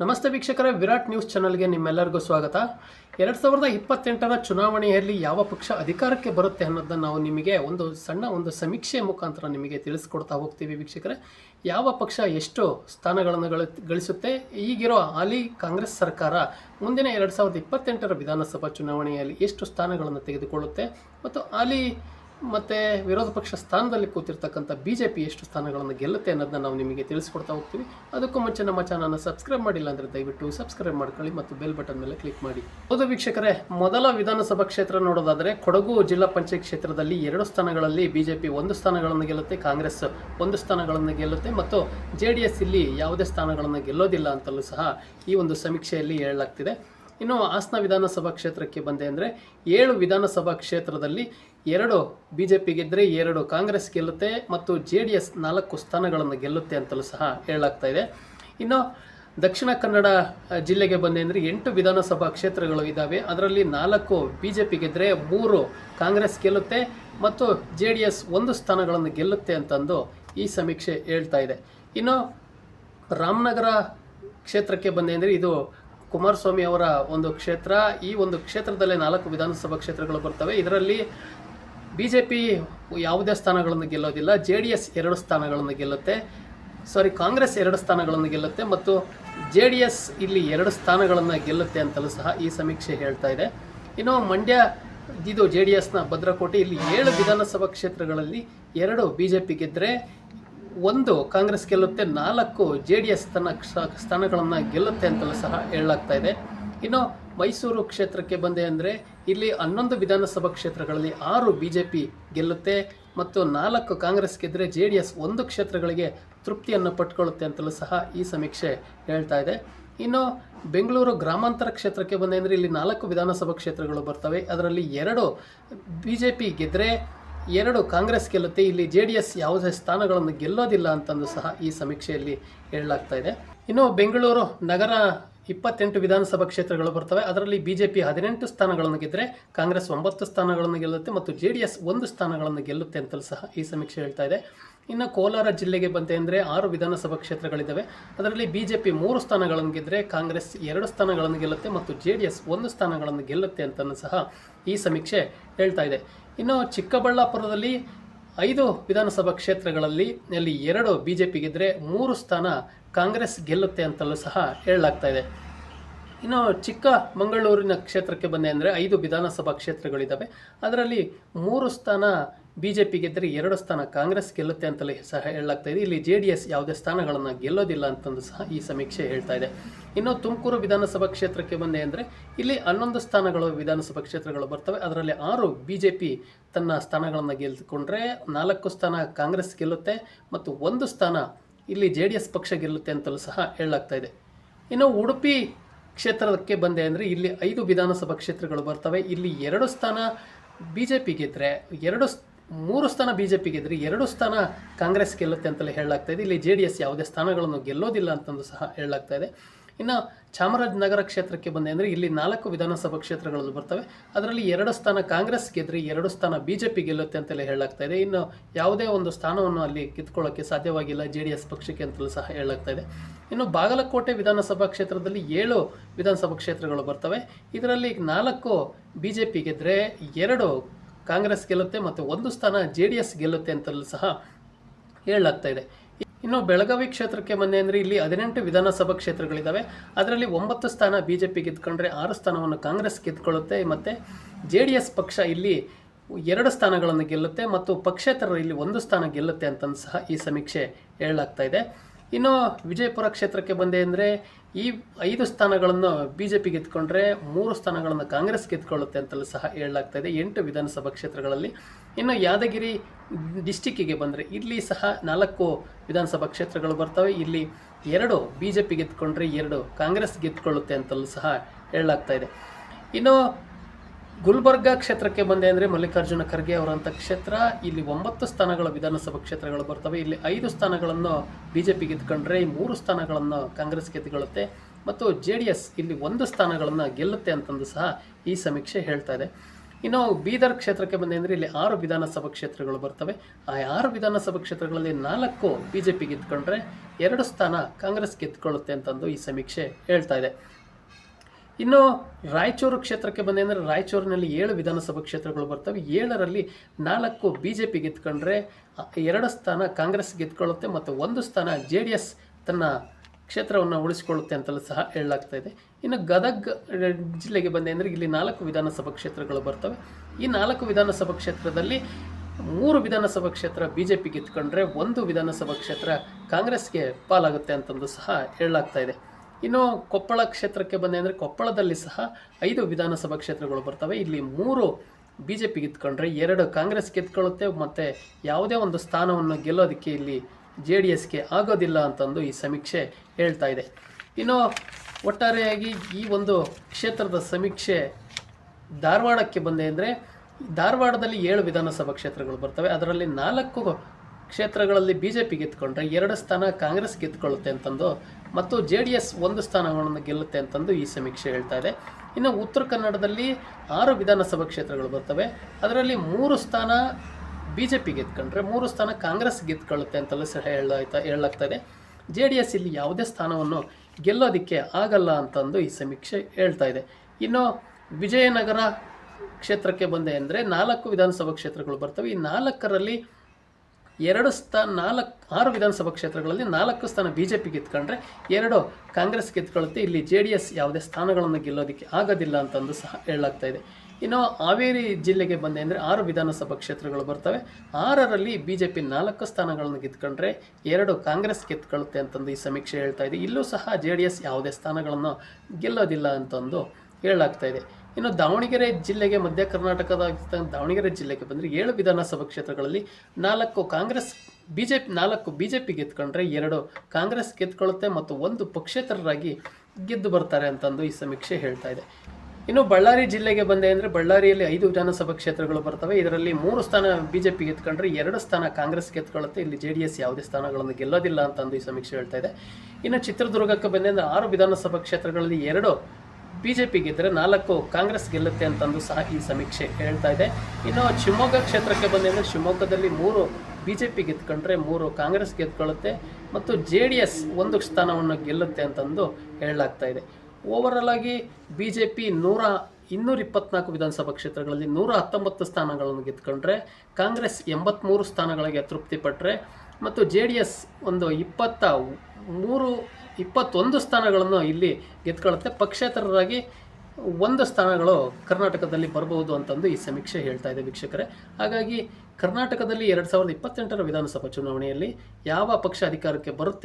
ನಮಸ್ತೆ ವೀಕ್ಷಕರೇ, ವಿರಾಟ್ ನ್ಯೂಸ್ ಚಾನಲ್ಗೆ ನಿಮ್ಮೆಲ್ಲರಿಗೂ ಸ್ವಾಗತ. ಎರಡು ಸಾವಿರದ ಇಪ್ಪತ್ತೆಂಟರ ಚುನಾವಣೆಯಲ್ಲಿ ಯಾವ ಪಕ್ಷ ಅಧಿಕಾರಕ್ಕೆ ಬರುತ್ತೆ ಅನ್ನೋದನ್ನ ನಾವು ನಿಮಗೆ ಒಂದು ಸಣ್ಣ ಒಂದು ಸಮೀಕ್ಷೆ ಮುಖಾಂತರ ನಿಮಗೆ ತಿಳಿಸ್ಕೊಡ್ತಾ ಹೋಗ್ತೀವಿ ವೀಕ್ಷಕರೇ. ಯಾವ ಪಕ್ಷ ಎಷ್ಟು ಸ್ಥಾನಗಳನ್ನು ಗಳ ಗಳಿಸುತ್ತೆ? ಈಗಿರೋ ಹಾಲಿ ಕಾಂಗ್ರೆಸ್ ಸರ್ಕಾರ ಮುಂದಿನ ಎರಡು ಸಾವಿರದ ಇಪ್ಪತ್ತೆಂಟರ ವಿಧಾನಸಭಾ ಚುನಾವಣೆಯಲ್ಲಿ ಎಷ್ಟು ಸ್ಥಾನಗಳನ್ನು ತೆಗೆದುಕೊಳ್ಳುತ್ತೆ? ಮತ್ತು ಹಾಲಿ ಮತ್ತು ವಿರೋಧ ಪಕ್ಷ ಸ್ಥಾನದಲ್ಲಿ ಕೂತಿರ್ತಕ್ಕಂಥ ಬಿ ಜೆ ಪಿ ಎಷ್ಟು ಸ್ಥಾನಗಳನ್ನು ಗೆಲ್ಲುತ್ತೆ ಅನ್ನೋದನ್ನ ನಾವು ನಿಮಗೆ ತಿಳಿಸ್ಕೊಡ್ತಾ ಹೋಗ್ತೀವಿ. ಅದಕ್ಕೂ ಮುಂಚೆ ನಮ್ಮ ಚಾನಲ್ನ ಸಬ್ಸ್ಕ್ರೈಬ್ ಮಾಡಿಲ್ಲ ಅಂದರೆ ದಯವಿಟ್ಟು ಸಬ್ಸ್ಕ್ರೈಬ್ ಮಾಡ್ಕೊಳ್ಳಿ ಮತ್ತು ಬೆಲ್ ಬಟನ್ ಮೇಲೆ ಕ್ಲಿಕ್ ಮಾಡಿ. ಹೌದು ವೀಕ್ಷಕರೇ, ಮೊದಲ ವಿಧಾನಸಭಾ ಕ್ಷೇತ್ರ ನೋಡೋದಾದರೆ ಕೊಡಗು ಜಿಲ್ಲಾ ಪಂಚಾಯತ್ ಕ್ಷೇತ್ರದಲ್ಲಿ ಎರಡು ಸ್ಥಾನಗಳಲ್ಲಿ ಬಿ ಜೆ ಪಿ ಒಂದು ಸ್ಥಾನಗಳನ್ನು ಗೆಲ್ಲುತ್ತೆ, ಕಾಂಗ್ರೆಸ್ ಒಂದು ಸ್ಥಾನಗಳನ್ನು ಗೆಲ್ಲುತ್ತೆ ಮತ್ತು ಜೆ ಡಿ ಎಸ್ ಇಲ್ಲಿ ಯಾವುದೇ ಸ್ಥಾನಗಳನ್ನು ಗೆಲ್ಲೋದಿಲ್ಲ ಅಂತಲೂ ಸಹ ಈ ಒಂದು ಸಮೀಕ್ಷೆಯಲ್ಲಿ ಹೇಳಲಾಗ್ತಿದೆ. ಇನ್ನು ಹಾಸನ ವಿಧಾನಸಭಾ ಕ್ಷೇತ್ರಕ್ಕೆ ಬಂದೆ ಅಂದರೆ ಏಳು ವಿಧಾನಸಭಾ ಕ್ಷೇತ್ರದಲ್ಲಿ ಎರಡು ಬಿ ಜೆ ಪಿ ಗೆದ್ದರೆ ಎರಡು, ಕಾಂಗ್ರೆಸ್ ಗೆಲ್ಲುತ್ತೆ ಮತ್ತು ಜೆ ಡಿ ಎಸ್ ನಾಲ್ಕು ಸ್ಥಾನಗಳನ್ನು ಗೆಲ್ಲುತ್ತೆ ಅಂತಲೂ ಸಹ ಹೇಳಲಾಗ್ತಾ ಇದೆ. ಇನ್ನು ದಕ್ಷಿಣ ಕನ್ನಡ ಜಿಲ್ಲೆಗೆ ಬಂದೆ ಅಂದರೆ ಎಂಟು ವಿಧಾನಸಭಾ ಕ್ಷೇತ್ರಗಳು ಇದ್ದಾವೆ ಅದರಲ್ಲಿ ನಾಲ್ಕು ಬಿ ಜೆ ಪಿ ಗೆದ್ದರೆ ಮೂರು, ಕಾಂಗ್ರೆಸ್ ಗೆಲ್ಲುತ್ತೆ ಮತ್ತು ಜೆ ಡಿ ಎಸ್ ಒಂದು ಸ್ಥಾನಗಳನ್ನು ಗೆಲ್ಲುತ್ತೆ ಅಂತಂದು ಈ ಸಮೀಕ್ಷೆ ಹೇಳ್ತಾ ಇದೆ. ಇನ್ನು ರಾಮನಗರ ಕ್ಷೇತ್ರಕ್ಕೆ ಬಂದೆ ಅಂದರೆ ಇದು ಕುಮಾರಸ್ವಾಮಿ ಅವರ ಒಂದು ಕ್ಷೇತ್ರ. ಈ ಒಂದು ಕ್ಷೇತ್ರದಲ್ಲೇ ನಾಲ್ಕು ವಿಧಾನಸಭಾ ಕ್ಷೇತ್ರಗಳು ಬರ್ತವೆ. ಇದರಲ್ಲಿ ಬಿ ಜೆ ಪಿ ಯಾವುದೇ ಸ್ಥಾನಗಳನ್ನು ಗೆಲ್ಲೋದಿಲ್ಲ ಜೆ ಡಿ ಎಸ್ ಎರಡು ಸ್ಥಾನಗಳನ್ನು ಗೆಲ್ಲುತ್ತೆ ಸಾರಿ ಕಾಂಗ್ರೆಸ್ ಎರಡು ಸ್ಥಾನಗಳನ್ನು ಗೆಲ್ಲುತ್ತೆ ಮತ್ತು ಜೆ ಡಿ ಎಸ್ ಇಲ್ಲಿ ಎರಡು ಸ್ಥಾನಗಳನ್ನು ಗೆಲ್ಲುತ್ತೆ ಅಂತಲೂ ಸಹ ಈ ಸಮೀಕ್ಷೆ ಹೇಳ್ತಾ ಇದೆ. ಇನ್ನು ಮಂಡ್ಯ, ಇದು ಜೆ ಡಿ ಎಸ್ನ ಭದ್ರಕೋಟೆ, ಇಲ್ಲಿ ಏಳು ವಿಧಾನಸಭಾ ಕ್ಷೇತ್ರಗಳಲ್ಲಿ ಎರಡು ಬಿ ಜೆ ಪಿ ಗೆದ್ದರೆ ಒಂದು ಕಾಂಗ್ರೆಸ್ ಗೆಲ್ಲುತ್ತೆ, ನಾಲ್ಕು ಜೆ ಡಿ ಎಸ್ ತನ್ನ ಸ್ಥಾನಗಳನ್ನು ಗೆಲ್ಲುತ್ತೆ ಅಂತಲೂ ಸಹ ಹೇಳಲಾಗ್ತಾ ಇದೆ. ಇನ್ನು ಮೈಸೂರು ಕ್ಷೇತ್ರಕ್ಕೆ ಬಂದೆ ಅಂದರೆ ಇಲ್ಲಿ ಹನ್ನೊಂದು ವಿಧಾನಸಭಾ ಕ್ಷೇತ್ರಗಳಲ್ಲಿ ಆರು ಬಿ ಜೆ ಪಿ ಗೆಲ್ಲುತ್ತೆ ಮತ್ತು ನಾಲ್ಕು ಕಾಂಗ್ರೆಸ್ ಗೆದ್ದರೆ ಜೆ ಡಿ ಎಸ್ ಒಂದು ಕ್ಷೇತ್ರಗಳಿಗೆ ತೃಪ್ತಿಯನ್ನು ಪಟ್ಕೊಳ್ಳುತ್ತೆ ಅಂತಲೂ ಸಹ ಈ ಸಮೀಕ್ಷೆ ಹೇಳ್ತಾ ಇದೆ. ಇನ್ನು ಬೆಂಗಳೂರು ಗ್ರಾಮಾಂತರ ಕ್ಷೇತ್ರಕ್ಕೆ ಬಂದೆ ಅಂದರೆ ಇಲ್ಲಿ ನಾಲ್ಕು ವಿಧಾನಸಭಾ ಕ್ಷೇತ್ರಗಳು ಬರ್ತವೆ. ಅದರಲ್ಲಿ ಎರಡು ಬಿ ಜೆ ಪಿ ಗೆದ್ದರೆ ಎರಡು ಕಾಂಗ್ರೆಸ್ ಗೆಲ್ಲುತ್ತೆ. ಇಲ್ಲಿ ಜೆ ಡಿ ಎಸ್ ಯಾವುದೇ ಸ್ಥಾನಗಳನ್ನು ಗೆಲ್ಲೋದಿಲ್ಲ ಅಂತಂದು ಸಹ ಈ ಸಮೀಕ್ಷೆಯಲ್ಲಿ ಹೇಳಲಾಗ್ತಾ ಇದೆ. ಇನ್ನು ಬೆಂಗಳೂರು ನಗರ ಇಪ್ಪತ್ತೆಂಟು ವಿಧಾನಸಭಾ ಕ್ಷೇತ್ರಗಳು ಬರ್ತವೆ. ಅದರಲ್ಲಿ ಬಿಜೆಪಿ ಹದಿನೆಂಟು ಸ್ಥಾನಗಳನ್ನು ಗೆದ್ದರೆ ಕಾಂಗ್ರೆಸ್ ಒಂಬತ್ತು ಸ್ಥಾನಗಳನ್ನು ಗೆಲ್ಲುತ್ತೆ ಮತ್ತು ಜೆ ಡಿ ಎಸ್ ಒಂದು ಸ್ಥಾನಗಳನ್ನು ಗೆಲ್ಲುತ್ತೆ ಅಂತಲೂ ಸಹ ಈ ಸಮೀಕ್ಷೆ ಹೇಳ್ತಾ ಇದೆ. ಇನ್ನು ಕೋಲಾರ ಜಿಲ್ಲೆಗೆ ಬಂತೆ ಅಂದರೆ ಆರು ವಿಧಾನಸಭಾ ಕ್ಷೇತ್ರಗಳಿದ್ದಾವೆ. ಅದರಲ್ಲಿ ಬಿಜೆಪಿ ಮೂರು ಸ್ಥಾನಗಳನ್ನು ಗೆದ್ದರೆ ಕಾಂಗ್ರೆಸ್ ಎರಡು ಸ್ಥಾನಗಳನ್ನು ಗೆಲ್ಲುತ್ತೆ ಮತ್ತು ಜೆ ಡಿ ಎಸ್ ಒಂದು ಸ್ಥಾನಗಳನ್ನು ಗೆಲ್ಲುತ್ತೆ ಅಂತಲೂ ಸಹ ಈ ಸಮೀಕ್ಷೆ ಹೇಳ್ತಾ ಇದೆ. ಇನ್ನು ಚಿಕ್ಕಬಳ್ಳಾಪುರದಲ್ಲಿ ಐದು ವಿಧಾನಸಭಾ ಕ್ಷೇತ್ರಗಳಲ್ಲಿ ಅಲ್ಲಿ ಎರಡು ಬಿ ಜೆ ಪಿ ಗೆದ್ದರೆ ಮೂರು ಸ್ಥಾನ ಕಾಂಗ್ರೆಸ್ ಗೆಲ್ಲುತ್ತೆ ಅಂತಲೂ ಸಹ ಹೇಳಲಾಗ್ತಾ ಇದೆ. ಇನ್ನು ಚಿಕ್ಕಮಗಳೂರಿನ ಕ್ಷೇತ್ರಕ್ಕೆ ಬಂದೆ ಅಂದರೆ ಐದು ವಿಧಾನಸಭಾ ಕ್ಷೇತ್ರಗಳಿದ್ದಾವೆ ಅದರಲ್ಲಿ ಮೂರು ಸ್ಥಾನ ಬಿ ಜೆ ಪಿ ಗೆದ್ದರೆ ಎರಡು ಸ್ಥಾನ ಕಾಂಗ್ರೆಸ್ ಗೆಲ್ಲುತ್ತೆ ಅಂತಲೇ ಸಹ ಹೇಳಲಾಗ್ತಾ ಇದೆ. ಇಲ್ಲಿ ಜೆ ಡಿ ಎಸ್ ಯಾವುದೇ ಸ್ಥಾನಗಳನ್ನು ಗೆಲ್ಲೋದಿಲ್ಲ ಅಂತಂದು ಸಹ ಈ ಸಮೀಕ್ಷೆ ಹೇಳ್ತಾ ಇದೆ. ಇನ್ನು ತುಮಕೂರು ವಿಧಾನಸಭಾ ಕ್ಷೇತ್ರಕ್ಕೆ ಬಂದೆ ಅಂದರೆ ಇಲ್ಲಿ ಹನ್ನೊಂದು ಸ್ಥಾನಗಳು ವಿಧಾನಸಭಾ ಕ್ಷೇತ್ರಗಳು ಬರ್ತವೆ. ಅದರಲ್ಲಿ ಆರು ಬಿ ಜೆ ಪಿ ತನ್ನ ಸ್ಥಾನಗಳನ್ನು ಗೆಲ್ತುಕೊಂಡ್ರೆ ನಾಲ್ಕು ಸ್ಥಾನ ಕಾಂಗ್ರೆಸ್ ಗೆಲ್ಲುತ್ತೆ ಮತ್ತು ಒಂದು ಸ್ಥಾನ ಇಲ್ಲಿ ಜೆ ಡಿ ಎಸ್ ಪಕ್ಷ ಗೆಲ್ಲುತ್ತೆ ಅಂತಲೂ ಸಹ ಹೇಳಲಾಗ್ತಾ ಇದೆ. ಇನ್ನು ಉಡುಪಿ ಕ್ಷೇತ್ರಕ್ಕೆ ಬಂದೆ ಅಂದರೆ ಇಲ್ಲಿ ಐದು ವಿಧಾನಸಭಾ ಕ್ಷೇತ್ರಗಳು ಬರ್ತವೆ. ಇಲ್ಲಿ ಎರಡು ಸ್ಥಾನ ಬಿ ಜೆ ಪಿ ಗೆದ್ದರೆ ಎರಡು ಮೂರು ಸ್ಥಾನ ಬಿ ಜೆ ಪಿ ಗೆದ್ದರೆ ಎರಡು ಸ್ಥಾನ ಕಾಂಗ್ರೆಸ್ ಗೆಲ್ಲುತ್ತೆ ಅಂತಲೇ ಹೇಳಲಾಗ್ತಾ ಇದೆ. ಇಲ್ಲಿ ಜೆ ಡಿ ಎಸ್ ಯಾವುದೇ ಸ್ಥಾನಗಳನ್ನು ಗೆಲ್ಲೋದಿಲ್ಲ ಅಂತಂದು ಸಹ ಹೇಳಲಾಗ್ತಾ ಇದೆ. ಇನ್ನು ಚಾಮರಾಜನಗರ ಕ್ಷೇತ್ರಕ್ಕೆ ಬಂದೆ ಅಂದರೆ ಇಲ್ಲಿ ನಾಲ್ಕು ವಿಧಾನಸಭಾ ಕ್ಷೇತ್ರಗಳು ಬರ್ತವೆ. ಅದರಲ್ಲಿ ಎರಡು ಸ್ಥಾನ ಕಾಂಗ್ರೆಸ್ ಗೆದ್ದರೆ ಎರಡು ಸ್ಥಾನ ಬಿ ಜೆ ಪಿ ಗೆಲ್ಲುತ್ತೆ ಅಂತಲೇ ಹೇಳಲಾಗ್ತಾ ಇದೆ. ಇನ್ನು ಯಾವುದೇ ಒಂದು ಸ್ಥಾನವನ್ನು ಅಲ್ಲಿ ಕಿತ್ಕೊಳ್ಳೋಕ್ಕೆ ಸಾಧ್ಯವಾಗಿಲ್ಲ ಜೆ ಡಿ ಎಸ್ ಪಕ್ಷಕ್ಕೆ ಅಂತಲೂ ಸಹ ಹೇಳಲಾಗ್ತಾ ಇದೆ. ಇನ್ನು ಬಾಗಲಕೋಟೆ ವಿಧಾನಸಭಾ ಕ್ಷೇತ್ರದಲ್ಲಿ ಏಳು ವಿಧಾನಸಭಾ ಕ್ಷೇತ್ರಗಳು ಬರ್ತವೆ. ಇದರಲ್ಲಿ ನಾಲ್ಕು ಬಿ ಜೆ ಪಿ ಗೆದ್ದರೆ ಎರಡು ಕಾಂಗ್ರೆಸ್ ಗೆಲ್ಲುತ್ತೆ ಮತ್ತು ಒಂದು ಸ್ಥಾನ ಜೆ ಡಿ ಎಸ್ ಗೆಲ್ಲುತ್ತೆ ಅಂತಲೂ ಸಹ ಹೇಳಲಾಗ್ತಾ ಇದೆ. ಇನ್ನು ಬೆಳಗಾವಿ ಕ್ಷೇತ್ರಕ್ಕೆ ಬಂದೆ ಅಂದರೆ ಇಲ್ಲಿ ಹದಿನೆಂಟು ವಿಧಾನಸಭಾ ಕ್ಷೇತ್ರಗಳಿದ್ದಾವೆ ಅದರಲ್ಲಿ ಒಂಬತ್ತು ಸ್ಥಾನ ಬಿ ಜೆ ಪಿ ಗೆದ್ಕೊಂಡ್ರೆ ಆರು ಸ್ಥಾನವನ್ನು ಕಾಂಗ್ರೆಸ್ ಗೆದ್ಕೊಳ್ಳುತ್ತೆ ಮತ್ತು ಜೆ ಡಿ ಎಸ್ ಪಕ್ಷ ಇಲ್ಲಿ ಎರಡು ಸ್ಥಾನಗಳನ್ನು ಗೆಲ್ಲುತ್ತೆ ಮತ್ತು ಪಕ್ಷೇತರರು ಇಲ್ಲಿ ಒಂದು ಸ್ಥಾನ ಗೆಲ್ಲುತ್ತೆ ಅಂತಂದು ಸಹ ಈ ಸಮೀಕ್ಷೆ ಹೇಳಲಾಗ್ತಾ ಇದೆ. ಇನ್ನು ವಿಜಯಪುರ ಕ್ಷೇತ್ರಕ್ಕೆ ಬಂದೆ ಅಂದರೆ ಈ ಐದು ಸ್ಥಾನಗಳನ್ನು ಬಿ ಜೆ ಪಿ ಗೆದ್ಕೊಂಡ್ರೆ ಮೂರು ಸ್ಥಾನಗಳನ್ನು ಕಾಂಗ್ರೆಸ್ ಗೆದ್ಕೊಳ್ಳುತ್ತೆ ಅಂತಲೂ ಸಹ ಹೇಳಲಾಗ್ತಾ ಇದೆ. ಎಂಟು ವಿಧಾನಸಭಾ ಕ್ಷೇತ್ರಗಳಲ್ಲಿ. ಇನ್ನು ಯಾದಗಿರಿ ಡಿಸ್ಟಿಕ್ಕಿಗೆ ಬಂದರೆ ಇಲ್ಲಿ ಸಹ ನಾಲ್ಕು ವಿಧಾನಸಭಾ ಕ್ಷೇತ್ರಗಳು ಬರ್ತವೆ. ಇಲ್ಲಿ ಎರಡು ಬಿ ಜೆ ಪಿ ಗೆದ್ಕೊಂಡ್ರೆ ಎರಡು ಕಾಂಗ್ರೆಸ್ ಗೆದ್ಕೊಳ್ಳುತ್ತೆ ಅಂತಲೂ ಸಹ ಹೇಳಲಾಗ್ತಾ ಇದೆ. ಇನ್ನು ಗುಲ್ಬರ್ಗಾ ಕ್ಷೇತ್ರಕ್ಕೆ ಬಂದೆ ಅಂದರೆ ಮಲ್ಲಿಕಾರ್ಜುನ ಖರ್ಗೆ ಅವರಂಥ ಕ್ಷೇತ್ರ. ಇಲ್ಲಿ ಒಂಬತ್ತು ಸ್ಥಾನಗಳ ವಿಧಾನಸಭಾ ಕ್ಷೇತ್ರಗಳು ಬರ್ತವೆ. ಇಲ್ಲಿ ಐದು ಸ್ಥಾನಗಳನ್ನು ಬಿ ಜೆ ಪಿ ಗೆದ್ಕೊಂಡ್ರೆ ಈ ಮೂರು ಸ್ಥಾನಗಳನ್ನು ಕಾಂಗ್ರೆಸ್ ಗೆದ್ದುಕೊಳ್ಳುತ್ತೆ ಮತ್ತು ಜೆ ಡಿ ಎಸ್ ಇಲ್ಲಿ ಒಂದು ಸ್ಥಾನಗಳನ್ನು ಗೆಲ್ಲುತ್ತೆ ಅಂತಂದು ಸಹ ಈ ಸಮೀಕ್ಷೆ ಹೇಳ್ತಾ ಇದೆ. ಇನ್ನು ಬೀದರ್ ಕ್ಷೇತ್ರಕ್ಕೆ ಬಂದೆ ಅಂದರೆ ಇಲ್ಲಿ ಆರು ವಿಧಾನಸಭಾ ಕ್ಷೇತ್ರಗಳು ಬರ್ತವೆ. ಆ ಆರು ವಿಧಾನಸಭಾ ಕ್ಷೇತ್ರಗಳಲ್ಲಿ ನಾಲ್ಕು ಬಿ ಜೆ ಪಿ ಗೆದ್ಕೊಂಡ್ರೆ ಎರಡು ಸ್ಥಾನ ಕಾಂಗ್ರೆಸ್ ಗೆತ್ಕೊಳ್ಳುತ್ತೆ ಅಂತಂದು ಈ ಸಮೀಕ್ಷೆ ಹೇಳ್ತಾ ಇದೆ. ಇನ್ನು ರಾಯಚೂರು ಕ್ಷೇತ್ರಕ್ಕೆ ಬಂದೆ ಅಂದರೆ ರಾಯಚೂರಿನಲ್ಲಿ ಏಳು ವಿಧಾನಸಭಾ ಕ್ಷೇತ್ರಗಳು ಬರ್ತವೆ. ಏಳರಲ್ಲಿ ನಾಲ್ಕು ಬಿ ಜೆ ಪಿ ಗೆದ್ಕೊಂಡ್ರೆ ಎರಡು ಸ್ಥಾನ ಕಾಂಗ್ರೆಸ್ ಗೆದ್ಕೊಳ್ಳುತ್ತೆ ಮತ್ತು ಒಂದು ಸ್ಥಾನ ಜೆ ಡಿ ಎಸ್ ತನ್ನ ಕ್ಷೇತ್ರವನ್ನು ಉಳಿಸಿಕೊಳ್ಳುತ್ತೆ ಅಂತಲೂ ಸಹ ಹೇಳಲಾಗ್ತಾ ಇದೆ. ಇನ್ನು ಗದಗ್ ಜಿಲ್ಲೆಗೆ ಬಂದೆ ಅಂದರೆ ಇಲ್ಲಿ ನಾಲ್ಕು ವಿಧಾನಸಭಾ ಕ್ಷೇತ್ರಗಳು ಬರ್ತವೆ. ಈ ನಾಲ್ಕು ವಿಧಾನಸಭಾ ಕ್ಷೇತ್ರದಲ್ಲಿ ಮೂರು ವಿಧಾನಸಭಾ ಕ್ಷೇತ್ರ ಬಿ ಜೆ ಪಿ ಗೆದ್ಕೊಂಡ್ರೆ, ಒಂದು ವಿಧಾನಸಭಾ ಕ್ಷೇತ್ರ ಕಾಂಗ್ರೆಸ್ಗೆ ಪಾಲಾಗುತ್ತೆ ಅಂತಂದು ಸಹ ಹೇಳಲಾಗ್ತಾ ಇದೆ. ಇನ್ನು ಕೊಪ್ಪಳ ಕ್ಷೇತ್ರಕ್ಕೆ ಬಂದೆ ಅಂದರೆ ಕೊಪ್ಪಳದಲ್ಲಿ ಸಹ ಐದು ವಿಧಾನಸಭಾ ಕ್ಷೇತ್ರಗಳು ಬರ್ತವೆ. ಇಲ್ಲಿ ಮೂರು ಬಿ ಜೆ ಪಿ ಗೆದ್ಕೊಂಡ್ರೆ ಎರಡು ಕಾಂಗ್ರೆಸ್ ಗೆದ್ಕೊಳ್ಳುತ್ತೆ. ಮತ್ತು ಯಾವುದೇ ಒಂದು ಸ್ಥಾನವನ್ನು ಗೆಲ್ಲೋದಕ್ಕೆ ಇಲ್ಲಿ ಜೆ ಡಿ ಎಸ್ಗೆ ಆಗೋದಿಲ್ಲ ಅಂತಂದು ಈ ಸಮೀಕ್ಷೆ ಹೇಳ್ತಾ ಇದೆ. ಇನ್ನು ಒಟ್ಟಾರೆಯಾಗಿ ಈ ಒಂದು ಕ್ಷೇತ್ರದ ಸಮೀಕ್ಷೆ ಧಾರವಾಡಕ್ಕೆ ಬಂದೆ ಅಂದರೆ ಧಾರವಾಡದಲ್ಲಿ ಏಳು ವಿಧಾನಸಭಾ ಕ್ಷೇತ್ರಗಳು ಬರ್ತವೆ. ಅದರಲ್ಲಿ ನಾಲ್ಕು ಕ್ಷೇತ್ರಗಳಲ್ಲಿ ಬಿ ಜೆ ಪಿ ಗೆದ್ಕೊಂಡ್ರೆ ಎರಡು ಸ್ಥಾನ ಕಾಂಗ್ರೆಸ್ ಗೆದ್ದುಕೊಳ್ಳುತ್ತೆ ಅಂತಂದು ಮತ್ತು ಜೆ ಡಿ ಎಸ್ ಒಂದು ಸ್ಥಾನಗಳನ್ನು ಗೆಲ್ಲುತ್ತೆ ಅಂತಂದು ಈ ಸಮೀಕ್ಷೆ ಹೇಳ್ತಾ ಇದೆ. ಇನ್ನು ಉತ್ತರ ಕನ್ನಡದಲ್ಲಿ ಆರು ವಿಧಾನಸಭಾ ಕ್ಷೇತ್ರಗಳು ಬರ್ತವೆ. ಅದರಲ್ಲಿ ಮೂರು ಸ್ಥಾನ ಬಿ ಜೆ ಪಿ ಗೆದ್ಕೊಂಡ್ರೆ ಮೂರು ಸ್ಥಾನ ಕಾಂಗ್ರೆಸ್ ಗೆದ್ಕೊಳ್ಳುತ್ತೆ ಅಂತಲೂ ಸಹ ಹೇಳಾಯ್ತಾ ಹೇಳಲಾಗ್ತಾ ಇದೆ ಜೆ ಡಿ ಎಸ್ ಇಲ್ಲಿ ಯಾವುದೇ ಸ್ಥಾನವನ್ನು ಗೆಲ್ಲೋದಕ್ಕೆ ಆಗಲ್ಲ ಅಂತಂದು ಈ ಸಮೀಕ್ಷೆ ಹೇಳ್ತಾ ಇದೆ. ಇನ್ನು ವಿಜಯನಗರ ಕ್ಷೇತ್ರಕ್ಕೆ ಬಂದೆ ಅಂದರೆ ನಾಲ್ಕು ವಿಧಾನಸಭಾ ಕ್ಷೇತ್ರಗಳು ಬರ್ತವೆ. ಈ ನಾಲ್ಕರಲ್ಲಿ ಎರಡು ಸ್ಥಾನ ನಾಲ್ಕು, ಆರು ವಿಧಾನಸಭಾ ಕ್ಷೇತ್ರಗಳಲ್ಲಿ ನಾಲ್ಕು ಸ್ಥಾನ ಬಿ ಜೆ ಪಿ ಗೆದ್ಕೊಂಡ್ರೆ ಎರಡು ಕಾಂಗ್ರೆಸ್ ಗೆದ್ಕೊಳ್ಳುತ್ತೆ ಇಲ್ಲಿ ಜೆ ಡಿ ಎಸ್ ಯಾವುದೇ ಸ್ಥಾನಗಳನ್ನು ಗೆಲ್ಲೋದಕ್ಕೆ ಆಗೋದಿಲ್ಲ ಅಂತಂದು ಸಹ ಹೇಳಲಾಗ್ತಾ ಇದೆ. ಇನ್ನು ಹಾವೇರಿ ಜಿಲ್ಲೆಗೆ ಬಂದೆ ಅಂದರೆ ಆರು ವಿಧಾನಸಭಾ ಕ್ಷೇತ್ರಗಳು ಬರ್ತವೆ. ಆರರಲ್ಲಿ ಬಿ ಜೆ ಪಿ ನಾಲ್ಕು ಸ್ಥಾನಗಳನ್ನು ಗೆದ್ಕೊಂಡ್ರೆ ಎರಡು ಕಾಂಗ್ರೆಸ್ ಗೆದ್ಕೊಳ್ಳುತ್ತೆ ಅಂತಂದು ಈ ಸಮೀಕ್ಷೆ ಹೇಳ್ತಾ ಇದೆ. ಇಲ್ಲೂ ಸಹ ಜೆ ಡಿ ಎಸ್ ಯಾವುದೇ ಸ್ಥಾನಗಳನ್ನು ಗೆಲ್ಲೋದಿಲ್ಲ ಅಂತಂದು ಹೇಳಲಾಗ್ತಾ ಇದೆ. ಇನ್ನು ದಾವಣಗೆರೆ ಜಿಲ್ಲೆಗೆ ಮಧ್ಯ ಕರ್ನಾಟಕದ ದಾವಣಗೆರೆ ಜಿಲ್ಲೆಗೆ ಬಂದರೆ ಏಳು ವಿಧಾನಸಭಾ ಕ್ಷೇತ್ರಗಳಲ್ಲಿ ನಾಲ್ಕು ಕಾಂಗ್ರೆಸ್ ಬಿ ಜೆ ಪಿ ನಾಲ್ಕು ಬಿ ಜೆ ಪಿ ಗೆದ್ಕೊಂಡ್ರೆ ಎರಡು ಕಾಂಗ್ರೆಸ್ ಗೆದ್ಕೊಳ್ಳುತ್ತೆ ಮತ್ತು ಒಂದು ಪಕ್ಷೇತರರಾಗಿ ಗೆದ್ದು ಬರ್ತಾರೆ ಅಂತಂದು ಈ ಸಮೀಕ್ಷೆ ಹೇಳ್ತಾ ಇದೆ. ಇನ್ನು ಬಳ್ಳಾರಿ ಜಿಲ್ಲೆಗೆ ಬಂದೆ ಅಂದರೆ ಬಳ್ಳಾರಿಯಲ್ಲಿ ಐದು ವಿಧಾನಸಭಾ ಕ್ಷೇತ್ರಗಳು ಬರ್ತವೆ. ಇದರಲ್ಲಿ ಮೂರು ಸ್ಥಾನ ಬಿ ಜೆ ಪಿ ಗೆದ್ಕೊಂಡ್ರೆ ಎರಡು ಸ್ಥಾನ ಕಾಂಗ್ರೆಸ್ ಗೆದ್ಕೊಳ್ಳುತ್ತೆ. ಇಲ್ಲಿ ಜೆ ಡಿ ಎಸ್ ಯಾವುದೇ ಸ್ಥಾನಗಳನ್ನು ಗೆಲ್ಲೋದಿಲ್ಲ ಅಂತಂದು ಈ ಸಮೀಕ್ಷೆ ಹೇಳ್ತಾ ಇದೆ. ಇನ್ನು ಚಿತ್ರದುರ್ಗಕ್ಕೆ ಬಂದೆ ಅಂದರೆ ಆರು ವಿಧಾನಸಭಾ ಕ್ಷೇತ್ರಗಳಲ್ಲಿ ಎರಡು ಬಿ ಜೆ ಪಿ ಗೆದ್ದರೆ ನಾಲ್ಕು ಕಾಂಗ್ರೆಸ್ ಗೆಲ್ಲುತ್ತೆ ಅಂತಂದು ಸಹ ಈ ಸಮೀಕ್ಷೆ ಹೇಳ್ತಾ ಇದೆ. ಇನ್ನು ಶಿವಮೊಗ್ಗ ಕ್ಷೇತ್ರಕ್ಕೆ ಬಂದೆ ಅಂದರೆ ಶಿವಮೊಗ್ಗದಲ್ಲಿ ಮೂರು ಬಿ ಜೆ ಪಿ ಗೆದ್ಕೊಂಡ್ರೆ ಮೂರು ಕಾಂಗ್ರೆಸ್ ಗೆದ್ಕೊಳ್ಳುತ್ತೆ ಮತ್ತು ಜೆ ಡಿ ಎಸ್ ಒಂದು ಸ್ಥಾನವನ್ನು ಗೆಲ್ಲುತ್ತೆ ಅಂತಂದು ಹೇಳಲಾಗ್ತಾ ಇದೆ. ಓವರಾಲ್ ಆಗಿ ಬಿ ಜೆ ಪಿ ನೂರ ಇನ್ನೂರ ಇಪ್ಪತ್ನಾಲ್ಕು ವಿಧಾನಸಭಾ ಕ್ಷೇತ್ರಗಳಲ್ಲಿ ನೂರ ಹತ್ತೊಂಬತ್ತು ಸ್ಥಾನಗಳನ್ನು ಗೆದ್ಕೊಂಡ್ರೆ, ಕಾಂಗ್ರೆಸ್ ಎಂಬತ್ತ್ಮೂರು ಸ್ಥಾನಗಳಿಗೆ ತೃಪ್ತಿಪಟ್ಟರೆ ಮತ್ತು ಜೆ ಡಿ ಎಸ್ ಒಂದು ಇಪ್ಪತ್ತ ಮೂರು ಇಪ್ಪತ್ತೊಂದು ಸ್ಥಾನಗಳನ್ನು ಇಲ್ಲಿ ಗೆದ್ಕೊಳ್ಳುತ್ತೆ ಪಕ್ಷೇತರರಾಗಿ ಒಂದು ಸ್ಥಾನಗಳು ಕರ್ನಾಟಕದಲ್ಲಿ ಬರಬಹುದು ಅಂತಂದು ಈ ಸಮೀಕ್ಷೆ ಹೇಳ್ತಾ ಇದೆ ವೀಕ್ಷಕರೇ. ಹಾಗಾಗಿ ಕರ್ನಾಟಕದಲ್ಲಿ ಎರಡು ಸಾವಿರದ ಇಪ್ಪತ್ತೆಂಟರ ವಿಧಾನಸಭಾ ಚುನಾವಣೆಯಲ್ಲಿ ಯಾವ ಪಕ್ಷ ಅಧಿಕಾರಕ್ಕೆ ಬರುತ್ತೆ